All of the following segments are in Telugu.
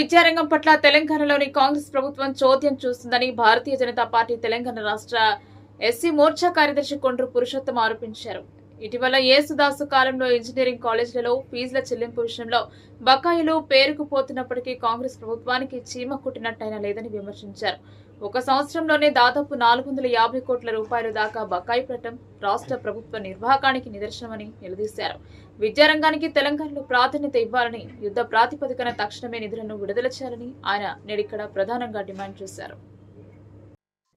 విద్యారంగం పట్ల తెలంగాణలోని కాంగ్రెస్ ప్రభుత్వం చోద్యం చూస్తుందని భారతీయ జనతా పార్టీ తెలంగాణ రాష్ట్ర ఎస్సీ మోర్చా కార్యదర్శి కొండ్రు పురుషోత్తం ఆరోపించారు. ఇటీవల యేసుదాసు కాలంలో ఇంజనీరింగ్ కాలేజీలలో ఫీజుల చెల్లింపు విషయంలో బకాయిలు పేరుకుపోతున్నప్పటికీ కాంగ్రెస్ ప్రభుత్వానికి చీమ కుట్టినట్టయినా లేదని విమర్శించారు. ఒక సంవత్సరంలోనే దాదాపు నాలుగు వందల యాభై కోట్ల రూపాయల దాకా బకాయి పెట్టడం రాష్ట్ర ప్రభుత్వ నిర్వాహకానికి నిదర్శనమని నిలదీశారు. విద్యారంగానికి తెలంగాణలో ప్రాధాన్యత ఇవ్వాలని యుద్ధ ప్రాతిపదికన తక్షణమే నిధులను విడుదల చేయాలని ఆయన నేడిక్కడ ప్రధానంగా డిమాండ్ చేశారు.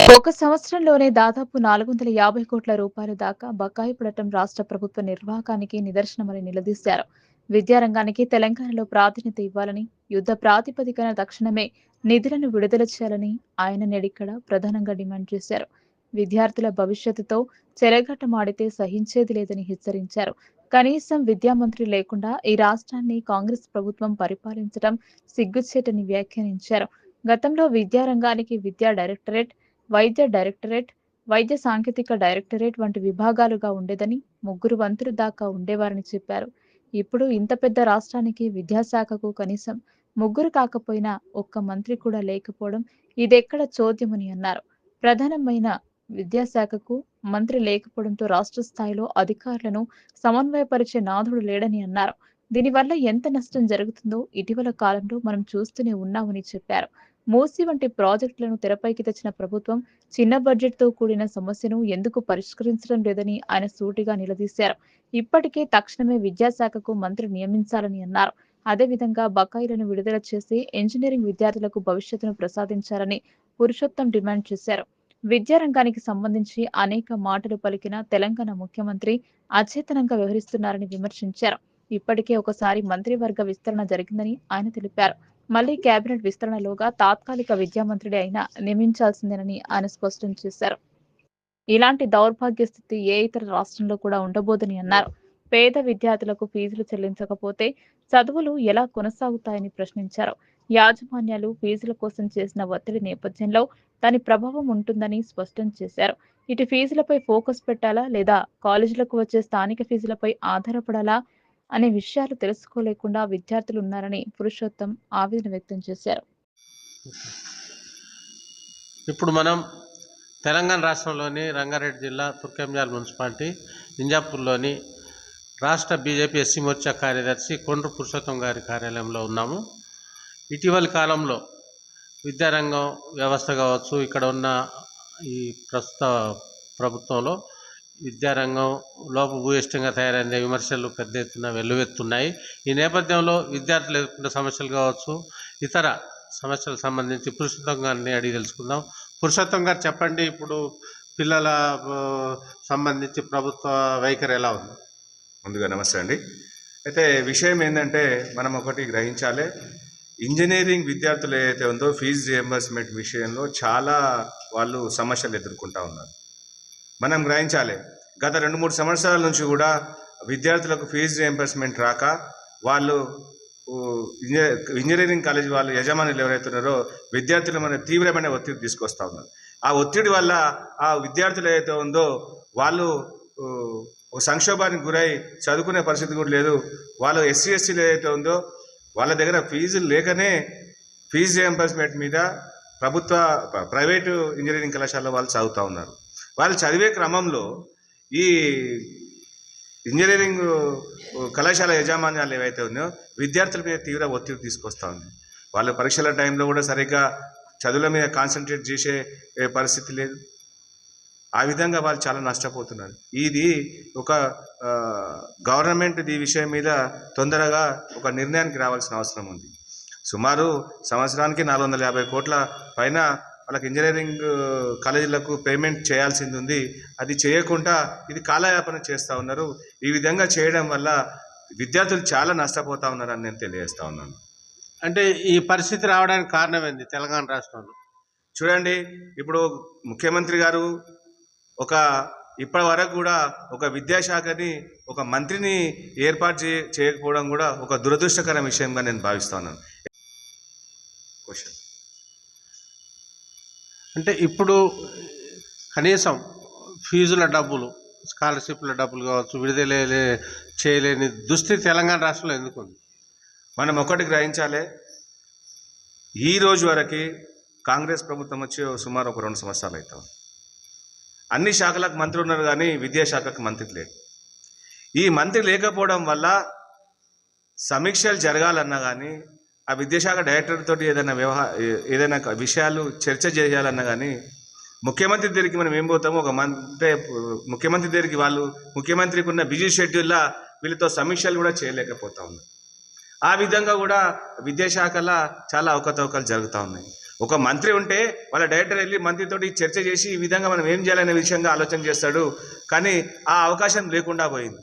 ఒక సంవత్సరంలోనే దాదాపు నాలుగు వందల యాభై కోట్ల రూపాయల దాకా బకాయి పడటం రాష్ట్ర ప్రభుత్వ నిర్వాహకానికి నిదర్శనమని నిలదీశారు. విద్యారంగానికి తెలంగాణలో ప్రాధాన్యత ఇవ్వాలని యుద్ధ ప్రాతిపదికన తక్షణమే నిధులను విడుదల చేయాలని ఆయన నేడిక్కడ ప్రధానంగా డిమాండ్ చేశారు. విద్యార్థుల భవిష్యత్తుతో చెలగట్టమాడితే సహించేది లేదని హెచ్చరించారు. కనీసం విద్యామంత్రి లేకుండా ఈ రాష్ట్రాన్ని కాంగ్రెస్ ప్రభుత్వం పరిపాలించడం సిగ్గుచేటని వ్యాఖ్యానించారు. గతంలో విద్యారంగానికి విద్యా డైరెక్టరేట్ వైద్య డైరెక్టరేట్ వైద్య సాంకేతిక డైరెక్టరేట్ వంటి విభాగాలుగా ఉండేదని ముగ్గురు మంత్రులు దాకా ఉండేవారని చెప్పారు. ఇప్పుడు ఇంత పెద్ద రాష్ట్రానికి విద్యాశాఖకు కనీసం ముగ్గురు కాకపోయినా ఒక్క మంత్రి కూడా లేకపోవడం ఇదెక్కడ చోద్యమని అన్నారు. ప్రధానమైన విద్యాశాఖకు మంత్రి లేకపోవడంతో రాష్ట్ర స్థాయిలో అధికారులను సమన్వయపరిచే నాథుడు లేడని అన్నారు. దీనివల్ల ఎంత నష్టం జరుగుతుందో ఇటీవల కాలంలో మనం చూస్తూనే ఉన్నామని చెప్పారు. మూసి వంటి ప్రాజెక్టులను తెరపైకి తెచ్చిన ప్రభుత్వం చిన్న బడ్జెట్తో కూడిన సమస్యను ఎందుకు పరిష్కరించడం లేదని ఆయన సూటిగా నిలదీశారు. ఇప్పటికే తక్షణమే విద్యాశాఖకు మంత్రి నియమించాలని అన్నారు. అదేవిధంగా బకాయిలను విడుదల చేసి ఇంజనీరింగ్ విద్యార్థులకు భవిష్యత్తును ప్రసాదించాలని పురుషోత్తం డిమాండ్ చేశారు. విద్యారంగానికి సంబంధించి అనేక మాటలు పలికిన తెలంగాణ ముఖ్యమంత్రి అచేతనంగా వ్యవహరిస్తున్నారని విమర్శించారు. ఇప్పటికే ఒకసారి మంత్రివర్గ విస్తరణ జరిగిందని ఆయన తెలిపారు. మళ్ళీ కేబినెట్ విస్తరణలోగా తాత్కాలిక విద్యామంత్రిని అయినా నియమించాల్సిందేనని ఆయన స్పష్టం చేశారు. ఇలాంటి దౌర్భాగ్య స్థితి ఏ ఇతర రాష్ట్రంలో కూడా ఉండబోదని అన్నారు. పేద విద్యార్థులకు ఫీజులు చెల్లించకపోతే చదువులు ఎలా కొనసాగుతాయని ప్రశ్నించారు. యాజమాన్యాలు ఫీజుల కోసం చేసిన ఒత్తిడి నేపథ్యంలో దాని ప్రభావం ఉంటుందని స్పష్టం చేశారు. ఇటు ఫీజులపై ఫోకస్ పెట్టాలా లేదా కాలేజీలకు వచ్చే స్థానిక ఫీజులపై ఆధారపడాలా అనే విషయాలు తెలుసుకోలేకుండా విద్యార్థులు ఉన్నారని పురుషోత్తం ఆవేదన వ్యక్తం చేశారు. ఇప్పుడు మనం తెలంగాణ రాష్ట్రంలోని రంగారెడ్డి జిల్లా తుర్కెంజాల్ మున్సిపాలిటీ ఇంజాపూర్లోని రాష్ట్ర బీజేపీ ఎస్సీ మోర్చా కార్యదర్శి కొండ్రు పురుషోత్తం గారి కార్యాలయంలో ఉన్నాము. ఇటీవలి కాలంలో విద్యారంగం వ్యవస్థ కావచ్చు ఇక్కడ ఉన్న ఈ ప్రస్తుత ప్రభుత్వంలో విద్యారంగం లోపభూయిష్టంగా తయారైన విమర్శలు పెద్ద ఎత్తున వెల్లువెత్తున్నాయి. ఈ నేపథ్యంలో విద్యార్థులు ఎదుర్కొన్న సమస్యలు కావచ్చు ఇతర సమస్యలకు సంబంధించి పురుషోత్తం గారిని అడిగి తెలుసుకుందాం. పురుషోత్తం గారు చెప్పండి ఇప్పుడు పిల్లల సంబంధించి ప్రభుత్వ వైఖరి ఎలా ఉంది? ముందుగా నమస్తే అండి. అయితే విషయం ఏంటంటే మనం ఒకటి గ్రహించాలి. ఇంజనీరింగ్ విద్యార్థులు ఏదైతే ఉందో ఫీజు రియంబర్స్మెంట్ విషయంలో చాలా వాళ్ళు సమస్యలు ఎదుర్కొంటూ ఉన్నారు. మనం గ్రహించాలి గత రెండు మూడు సంవత్సరాల నుంచి కూడా విద్యార్థులకు ఫీజు రియంబర్స్మెంట్ రాక వాళ్ళు ఇంజనీరింగ్ కాలేజ్ వాళ్ళు యజమానులు ఎవరైతే ఉన్నారో విద్యార్థుల మీద తీవ్రమైన ఒత్తిడి తీసుకొస్తూ ఉన్నారు. ఆ ఒత్తిడి వల్ల ఆ విద్యార్థులు ఏదైతే ఉందో వాళ్ళు సంక్షోభానికి గురై చదువుకునే పరిస్థితి కూడా లేదు. వాళ్ళు ఎస్సీ ఎస్సీలు ఏదైతే ఉందో వాళ్ళ దగ్గర ఫీజులు లేకనే ఫీజు రియంబర్స్మెంట్ మీద ప్రభుత్వ ప్రైవేటు ఇంజనీరింగ్ కళాశాలలో వాళ్ళు చదువుతూ ఉన్నారు. వాళ్ళు చదివే క్రమంలో ఈ ఇంజనీరింగ్ కళాశాల యాజమాన్యాలు ఏవైతే ఉన్నాయో విద్యార్థుల మీద తీవ్ర ఒత్తిడి తీసుకొస్తూ ఉంది. వాళ్ళ పరీక్షల టైంలో కూడా సరిగ్గా చదువుల మీద కాన్సన్ట్రేట్ చేసే పరిస్థితి లేదు. ఆ విధంగా వాళ్ళు చాలా నష్టపోతున్నారు. ఇది ఒక గవర్నమెంట్ ఈ విషయం మీద తొందరగా ఒక నిర్ణయానికి రావాల్సిన అవసరం ఉంది. సుమారు సంవత్సరానికి నాలుగు వందల యాభై కోట్ల పైన వాళ్ళకి ఇంజనీరింగ్ కాలేజీలకు పేమెంట్ చేయాల్సింది ఉంది. అది చేయకుండా ఇది కాలయాపన చేస్తూ ఉన్నారు. ఈ విధంగా చేయడం వల్ల విద్యార్థులు చాలా నష్టపోతా ఉన్నారని నేను తెలియజేస్తా ఉన్నాను. అంటే ఈ పరిస్థితి రావడానికి కారణం ఏంది తెలంగాణ రాష్ట్రంలో? చూడండి ఇప్పుడు ముఖ్యమంత్రి గారు ఒక ఇప్పటి వరకు కూడా ఒక విద్యాశాఖని ఒక మంత్రిని ఏర్పాటు చే చేయకపోవడం కూడా ఒక దురదృష్టకర విషయంగా నేను భావిస్తా ఉన్నాను. క్వశ్చన్ అంటే ఇప్పుడు కనీసం ఫీజుల డబ్బులు స్కాలర్షిప్ల డబ్బులు కావచ్చు విడుదల చేయలేని దుస్థితి తెలంగాణ రాష్ట్రంలో ఎందుకు ఉంది? మనం ఒకటి గ్రహించాలి ఈ రోజు వరకు కాంగ్రెస్ ప్రభుత్వం వచ్చి సుమారు ఒక రెండు సంవత్సరాలు అవుతాం అన్ని శాఖలకు మంత్రి ఉన్నారు కానీ విద్యాశాఖకు మంత్రి లేడు. ఈ మంత్రి లేకపోవడం వల్ల సమీక్షలు జరగాలన్నా కానీ ఆ విద్యాశాఖ డైరెక్టర్ తోటి ఏదైనా వ్యవహార ఏదైనా విషయాలు చర్చ చేయాలన్నా కానీ ముఖ్యమంత్రి దగ్గరికి మనం ఏం పోతాము? ఒక మంత్రి ముఖ్యమంత్రి దగ్గరికి వాళ్ళు ముఖ్యమంత్రికి ఉన్న బిజీ షెడ్యూల్లో వీళ్ళతో సమీక్షలు కూడా చేయలేకపోతా ఉన్నారు. ఆ విధంగా కూడా విద్యాశాఖలో చాలా అవకతవకలు జరుగుతూ ఉన్నాయి. ఒక మంత్రి ఉంటే వాళ్ళ డైరెక్టర్ వెళ్ళి మంత్రితో చర్చ చేసి ఈ విధంగా మనం ఏం చేయాలనే విషయంగా ఆలోచన చేస్తాడు. కానీ ఆ అవకాశం లేకుండా పోయింది.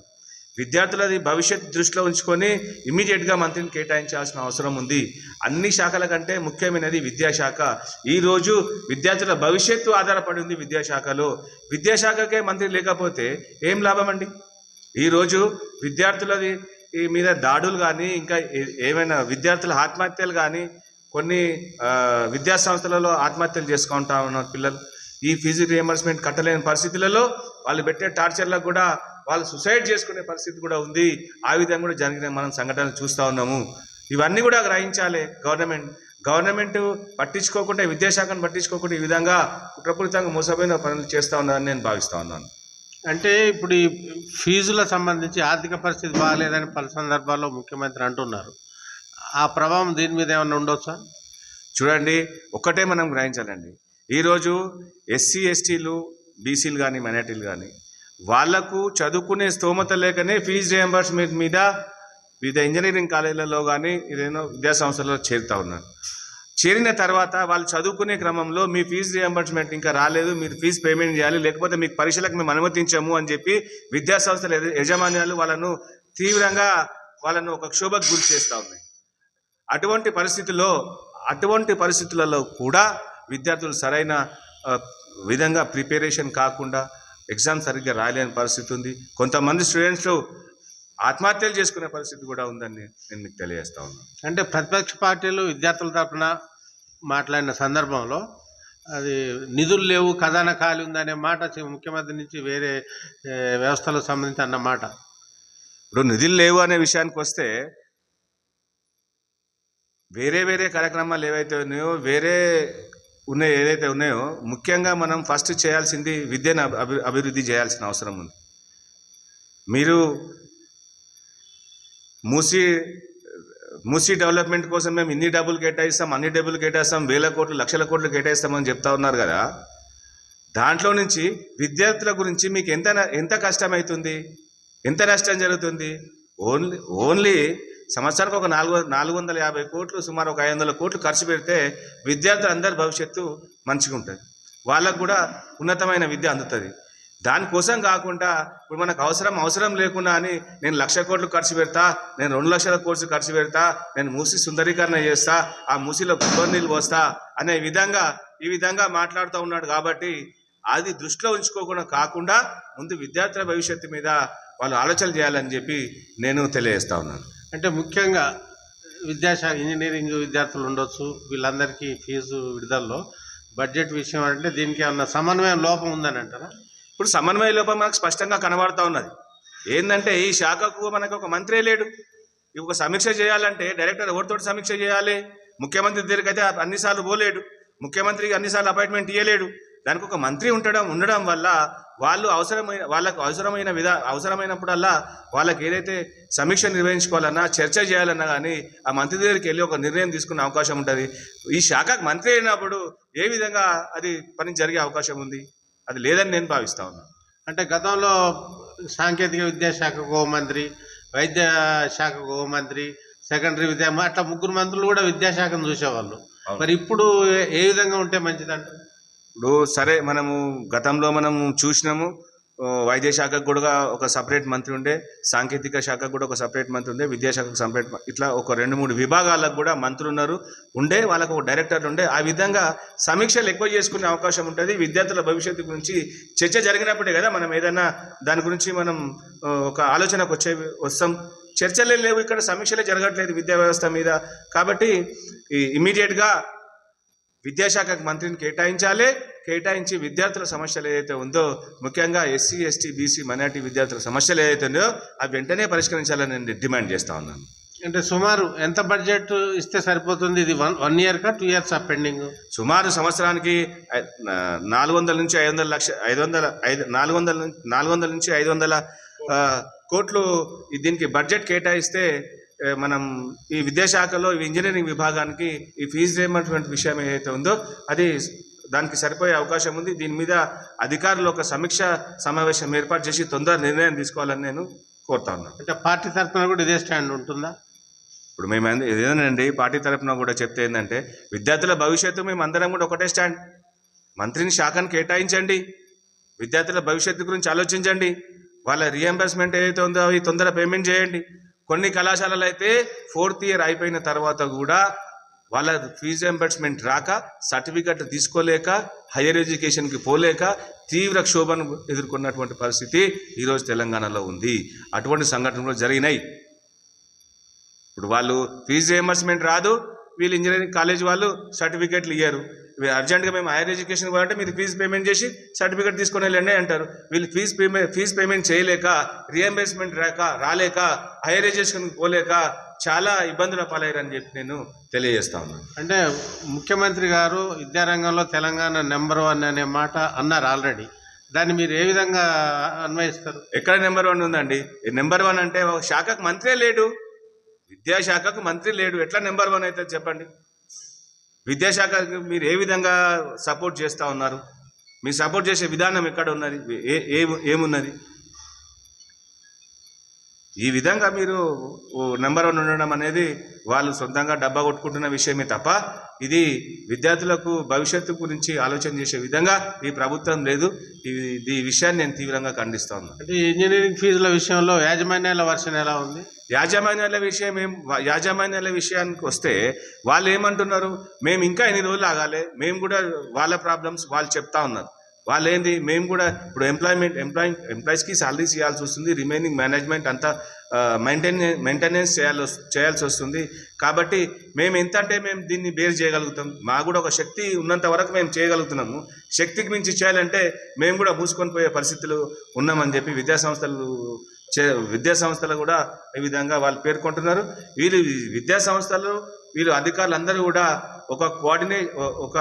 విద్యార్థులది భవిష్యత్ దృష్టిలో ఉంచుకొని ఇమీడియట్గా మంత్రిని కేటాయించాల్సిన అవసరం ఉంది. అన్ని శాఖల కంటే ముఖ్యమైనది విద్యాశాఖ. ఈరోజు విద్యార్థుల భవిష్యత్తు ఆధారపడి ఉంది విద్యాశాఖలో. విద్యాశాఖకే మంత్రి లేకపోతే ఏం లాభం అండి? ఈరోజు విద్యార్థులది ఈ మీద దాడులు కానీ ఇంకా ఏ- ఏమైనా విద్యార్థుల ఆత్మహత్యలు కానీ కొన్ని విద్యాసంస్థలలో విద్యా సంస్థలలో ఆత్మహత్యలు చేసుకుంటా ఉన్నారు పిల్లలు ఈ ఫీజు రియంబర్స్మెంట్ కట్టలేని పరిస్థితులలో వాళ్ళు పెట్టే టార్చర్లకు కూడా వాళ్ళు సుసైడ్ చేసుకునే పరిస్థితి కూడా ఉంది. ఆ విధంగా కూడా జరిగిన మనం సంఘటనలు చూస్తూ ఉన్నాము. ఇవన్నీ కూడా గ్రహించాలి గవర్నమెంట్. గవర్నమెంట్ పట్టించుకోకుండా విద్యాశాఖను పట్టించుకోకుండా ఈ విధంగా కుట్రపూరితంగా మోసపోయిన పనులు చేస్తూ ఉన్నారని నేను భావిస్తూ ఉన్నాను. అంటే ఇప్పుడు ఈ ఫీజుల సంబంధించి ఆర్థిక పరిస్థితి బాగాలేదని పలు సందర్భాల్లో ముఖ్యమంత్రి అంటున్నారు. ఆ ప్రభావం దీని మీద ఏమైనా ఉండొచ్చా? చూడండి ఒక్కటే మనం గ్రహించాలండి. ఈరోజు ఎస్సీ ఎస్టీలు బీసీలు కానీ మైనార్టీలు కానీ వాళ్ళకు చదువుకునే స్తోమత లేకనే ఫీజు రియంబర్స్మెంట్ మీద వివిధ ఇంజనీరింగ్ కాలేజీలలో కానీ ఏదైనా విద్యా సంస్థలలో చేరుతా ఉన్నారు. చేరిన తర్వాత వాళ్ళు చదువుకునే క్రమంలో మీ ఫీజు రియంబర్స్మెంట్ ఇంకా రాలేదు మీరు ఫీజు పేమెంట్ చేయాలి లేకపోతే మీకు పరీక్షలకు మేము అనుమతించము అని చెప్పి విద్యాసంస్థల యజమాన్యాలు వాళ్ళను తీవ్రంగా వాళ్ళను ఒక క్షోభకు గురి చేస్తూ ఉన్నాయి. అటువంటి పరిస్థితుల్లో అటువంటి పరిస్థితులలో కూడా విద్యార్థులు సరైన విధంగా ప్రిపరేషన్ కాకుండా ఎగ్జామ్ సరిగ్గా రాయలేని పరిస్థితి ఉంది. కొంతమంది స్టూడెంట్స్ ఆత్మహత్యలు చేసుకునే పరిస్థితి కూడా ఉందని నేను మీకు తెలియజేస్తా ఉన్నాను. అంటే ప్రతిపక్ష పార్టీలు విద్యార్థుల తరఫున మాట్లాడిన సందర్భంలో అది నిధులు లేవు ఖజానా ఖాళీ ఉందనే మాట ముఖ్యమంత్రి నుంచి వేరే వ్యవస్థలకు సంబంధించి అన్న మాట. ఇప్పుడు నిధులు లేవు అనే విషయానికి వస్తే వేరే వేరే కార్యక్రమాలు ఏవైతే ఉన్నాయో వేరే ఉన్నాయి ఏదైతే ఉన్నాయో ముఖ్యంగా మనం ఫస్ట్ చేయాల్సింది విద్యను అభి అభివృద్ధి చేయాల్సిన అవసరం ఉంది. మీరు మూసి మూసీ డెవలప్మెంట్ కోసం మేము ఇన్ని డబ్బులు కేటాయిస్తాం అన్ని డబ్బులు కేటాయిస్తాం వేల కోట్లు లక్షల కోట్లు కేటాయిస్తామని చెప్తా ఉన్నారు కదా. దాంట్లో నుంచి విద్యార్థుల గురించి మీకు ఎంత ఎంత కష్టమవుతుంది ఎంత నష్టం జరుగుతుంది? ఓన్లీ ఓన్లీ సంవత్సరానికి ఒక నాలుగు నాలుగు వందల యాభై కోట్లు సుమారు ఒక ఐదు వందల కోట్లు ఖర్చు పెడితే విద్యార్థులందరి భవిష్యత్తు మంచిగా ఉంటుంది. వాళ్ళకు కూడా ఉన్నతమైన విద్య అందుతుంది. దానికోసం కాకుండా ఇప్పుడు మనకు అవసరం అవసరం లేకుండా అని నేను లక్ష కోట్లు ఖర్చు పెడతా నేను రెండు లక్షల కోట్లు ఖర్చు పెడతా నేను మూసి సుందరీకరణ చేస్తా ఆ మూసిలో కొబ్బరి నీళ్ళు పోస్తా అనే విధంగా ఈ విధంగా మాట్లాడుతూ ఉన్నాడు కాబట్టి అది దృష్టిలో ఉంచుకోకుండా కాకుండా ముందు విద్యార్థుల భవిష్యత్తు మీద వాళ్ళు ఆలోచన చేయాలని చెప్పి నేను తెలియజేస్తా ఉన్నాను. అంటే ముఖ్యంగా విద్యాశాఖ ఇంజనీరింగ్ విద్యార్థులు ఉండొచ్చు వీళ్ళందరికీ ఫీజు విడుదలలో. బడ్జెట్ విషయం అంటే దీనికి ఏమన్నా సమన్వయం లోపం ఉందని అంటారా? ఇప్పుడు సమన్వయ లోపం మనకు స్పష్టంగా కనబడుతూ ఉన్నది. ఏంటంటే ఈ శాఖకు మనకు ఒక మంత్రే లేడు. ఇవి ఒక సమీక్ష చేయాలంటే డైరెక్టర్ ఎవరితో సమీక్ష చేయాలి? ముఖ్యమంత్రి దగ్గరికి అయితే అన్నిసార్లు పోలేడు. ముఖ్యమంత్రికి అన్నిసార్లు అపాయింట్మెంట్ ఇవ్వలేడు దానికి ఒక మంత్రి ఉండడం ఉండడం వల్ల వాళ్ళు అవసరమైన వాళ్ళకు అవసరమైన విధా అవసరమైనప్పుడల్లా వాళ్ళకి ఏదైతే సమీక్ష నిర్వహించుకోవాలన్నా చర్చ చేయాలన్నా కానీ ఆ మంత్రి దగ్గరికి వెళ్ళి ఒక నిర్ణయం తీసుకునే అవకాశం ఉంటుంది. ఈ శాఖకు మంత్రి అయినప్పుడు ఏ విధంగా అది పని జరిగే అవకాశం ఉంది? అది లేదని నేను భావిస్తా ఉన్నాను అంటే గతంలో సాంకేతిక విద్యాశాఖకు ఓ మంత్రి వైద్య శాఖకు ఓ మంత్రి సెకండరీ విద్యా అట్లా ముగ్గురు మంత్రులు కూడా విద్యాశాఖను చూసేవాళ్ళు. మరి ఇప్పుడు ఏ విధంగా ఉంటే మంచిదంట ఇప్పుడు సరే మనము గతంలో మనము చూసినాము వైద్యశాఖకు వైద్య శాఖకు కూడా ఒక సపరేట్ మంత్రి ఉండే సాంకేతిక శాఖకు కూడా ఒక సపరేట్ మంత్రి ఉండే విద్యాశాఖకు సపరేట్ ఇట్లా ఒక రెండు మూడు విభాగాలకు కూడా మంత్రులు ఉన్నారు ఉండే వాళ్ళకు ఒక డైరెక్టర్లు ఉండే. ఆ విధంగా సమీక్షలు ఎక్కువ చేసుకునే అవకాశం ఉంటుంది. విద్యార్థుల భవిష్యత్తు గురించి చర్చ జరిగినప్పుడే కదా మనం ఏదైనా దాని గురించి మనం ఒక ఆలోచనకు వచ్చే వస్తాం. చర్చలే లేవు ఇక్కడ సమీక్షలే జరగట్లేదు విద్యా వ్యవస్థ మీద. కాబట్టి ఇమీడియట్గా విద్యాశాఖకు మంత్రిని కేటాయించాలి. కేటాయించి విద్యార్థుల సమస్యలు ఏదైతే ఉందో ముఖ్యంగా ఎస్సీ ఎస్టీ బీసీ మైనార్టీ విద్యార్థుల సమస్యలు ఏదైతే ఉందో అవి వెంటనే పరిష్కరించాలని నేను డిమాండ్ చేస్తా ఉన్నాను. అంటే సుమారు ఎంత బడ్జెట్ ఇస్తే సరిపోతుంది? ఇది వన్ వన్ ఇయర్ కా టూ ఇయర్స్ ఆ పెండింగ్? సుమారు సంవత్సరానికి నాలుగు వందల నుంచి ఐదు వందల లక్ష ఐదు వందల ఐదు నాలుగు వందల నుంచి నాలుగు వందల నుంచి ఐదు వందల కోట్లు దీనికి బడ్జెట్ కేటాయిస్తే మనం ఈ విద్యాశాఖలో ఈ ఇంజనీరింగ్ విభాగానికి ఈ ఫీజు రియంబర్స్మెంట్ విషయం ఏదైతే ఉందో అది దానికి సరిపోయే అవకాశం ఉంది. దీని మీద అధికారులు ఒక సమీక్ష సమావేశం ఏర్పాటు చేసి తొందర నిర్ణయం తీసుకోవాలని నేను కోరుతా ఉన్నాను అంటే పార్టీ తరఫున కూడా ఇదే స్టాండ్ ఉంటుందా? ఇప్పుడు మేము ఏదేనండి పార్టీ తరపున కూడా చెప్తే ఏంటంటే విద్యార్థుల భవిష్యత్తు మేము అందరం కూడా ఒకటే స్టాండ్. మంత్రిని శాఖను కేటాయించండి. విద్యార్థుల భవిష్యత్తు గురించి ఆలోచించండి. వాళ్ళ రియంబర్స్మెంట్ ఏదైతే ఉందో అవి తొందర పేమెంట్ చేయండి. కొన్ని కళాశాలలు అయితే ఫోర్త్ ఇయర్ అయిపోయిన తర్వాత కూడా వాళ్ళ ఫీజు ఎంబర్స్మెంట్ రాక సర్టిఫికెట్ తీసుకోలేక హైయర్ ఎడ్యుకేషన్కి పోలేక తీవ్ర క్షోభను ఎదుర్కొన్నటువంటి పరిస్థితి ఈరోజు తెలంగాణలో ఉంది. అటువంటి సంఘటనలు జరిగినాయి. ఇప్పుడు వాళ్ళు ఫీజు రియంబర్స్మెంట్ రాదు వీళ్ళు ఇంజనీరింగ్ కాలేజ్ వాళ్ళు సర్టిఫికెట్లు ఇయ్యరు. అర్జెంట్గా మేము హైయర్ ఎడ్యుకేషన్ పోవాలంటే మీరు ఫీజు పేమెంట్ చేసి సర్టిఫికెట్ తీసుకొని వెళ్ళండి అంటారు. వీళ్ళు ఫీజు పేమెంట్ ఫీజు పేమెంట్ చేయలేక రియంబర్స్మెంట్ రాక రాలేక హైయర్ ఎడ్యుకేషన్కి పోలేక చాలా ఇబ్బందుల పాలయ్యారని చెప్పి నేను తెలియజేస్తా ఉన్నాను. అంటే ముఖ్యమంత్రి గారు విద్యారంగంలో తెలంగాణ నెంబర్ వన్ అనే మాట అన్నారు ఆల్రెడీ. దాన్ని మీరు ఏ విధంగా అన్వయిస్తారు? ఎక్కడ నెంబర్ వన్ ఉందండి? నెంబర్ వన్ అంటే ఒక శాఖకు మంత్రే లేడు. విద్యాశాఖకు మంత్రి లేడు. ఎట్లా నెంబర్ వన్ అవుతుంది చెప్పండి? విద్యాశాఖకి మీరు ఏ విధంగా సపోర్ట్ చేస్తూ ఉన్నారు? మీ సపోర్ట్ చేసే విధానం ఎక్కడ ఉన్నది ఏ ఏమున్నది? ఈ విధంగా మీరు నెంబర్ వన్ ఉండడం అనేది వాళ్ళు సొంతంగా డబ్బా కొట్టుకుంటున్న విషయమే తప్ప ఇది విద్యార్థులకు భవిష్యత్తు గురించి ఆలోచన చేసే విధంగా ఈ ప్రభుత్వం లేదు. ఇది ఈ విషయాన్ని నేను తీవ్రంగా ఖండిస్తా ఉన్నాను అంటే ఇంజనీరింగ్ ఫీజుల విషయంలో యాజమాన్యాల వర్షం ఎలా ఉంది? యాజమాన్యాల విషయం ఏం యాజమాన్యాల విషయానికి వస్తే వాళ్ళు ఏమంటున్నారు? మేము ఇంకా ఎన్ని రోజులు ఆగాలి? మేము కూడా వాళ్ళ ప్రాబ్లమ్స్ వాళ్ళు చెప్తా ఉన్నారు. వాళ్ళు ఏంది మేము కూడా ఇప్పుడు ఎంప్లాయ్మెంట్ ఎంప్లాయ్ ఎంప్లాయీస్కి సాలరీస్ ఇవ్వాల్సి వస్తుంది. రిమైనింగ్ మేనేజ్మెంట్ అంతా మెయింటైన్ మెయింటెనెన్స్ చేయాల్సి చేయాల్సి వస్తుంది. కాబట్టి మేము ఎంత అంటే మేము దీన్ని బేర్ చేయగలుగుతాం. మా కూడా ఒక శక్తి ఉన్నంత వరకు మేము చేయగలుగుతున్నాము. శక్తికి మించి చేయాలంటే మేము కూడా మూసుకొని పోయే పరిస్థితులు ఉన్నామని చెప్పి విద్యా సంస్థలు చే విద్యా సంస్థలు కూడా ఈ విధంగా వాళ్ళు పేర్కొంటున్నారు. వీళ్ళు విద్యా సంస్థలు వీళ్ళు అధికారులు అందరూ కూడా ఒక కోఆర్డినే ఒక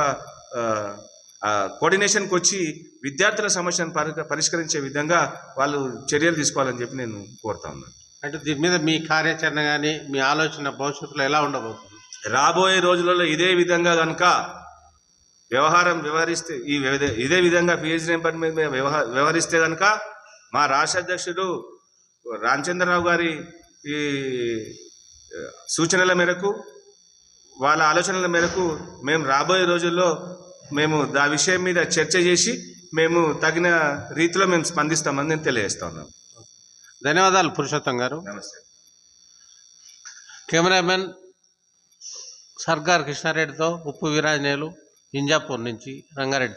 కోఆర్డినేషన్కి వచ్చి విద్యార్థుల సమస్యను పరి పరిష్కరించే విధంగా వాళ్ళు చర్యలు తీసుకోవాలని చెప్పి నేను కోరుతా ఉన్నాను. అంటే దీని మీద మీ కార్యాచరణ కానీ మీ ఆలోచన భవిష్యత్తులో ఎలా ఉండబోతుంది? రాబోయే రోజులలో ఇదే విధంగా కనుక వ్యవహారం వ్యవహరిస్తే ఈ ఇదే విధంగా ఫీజు వ్యవహ వ్యవహరిస్తే కనుక మా రాష్ట్ర అధ్యక్షుడు రామచంద్రరావు గారి ఈ సూచనల మేరకు వాళ్ళ ఆలోచనల మేరకు మేము రాబోయే రోజుల్లో మేము ఆ విషయం మీద చర్చ చేసి మేము తగిన రీతిలో మేము స్పందిస్తామని నేను తెలియజేస్తా ఉన్నాను. ధన్యవాదాలు పురుషోత్తం గారు. నమస్తే. కెమెరామెన్ సర్గార్ కృష్ణారెడ్డితో ఉప్పు వీరాంజనేయులు ఇంజాపూర్ నుంచి రంగారెడ్డి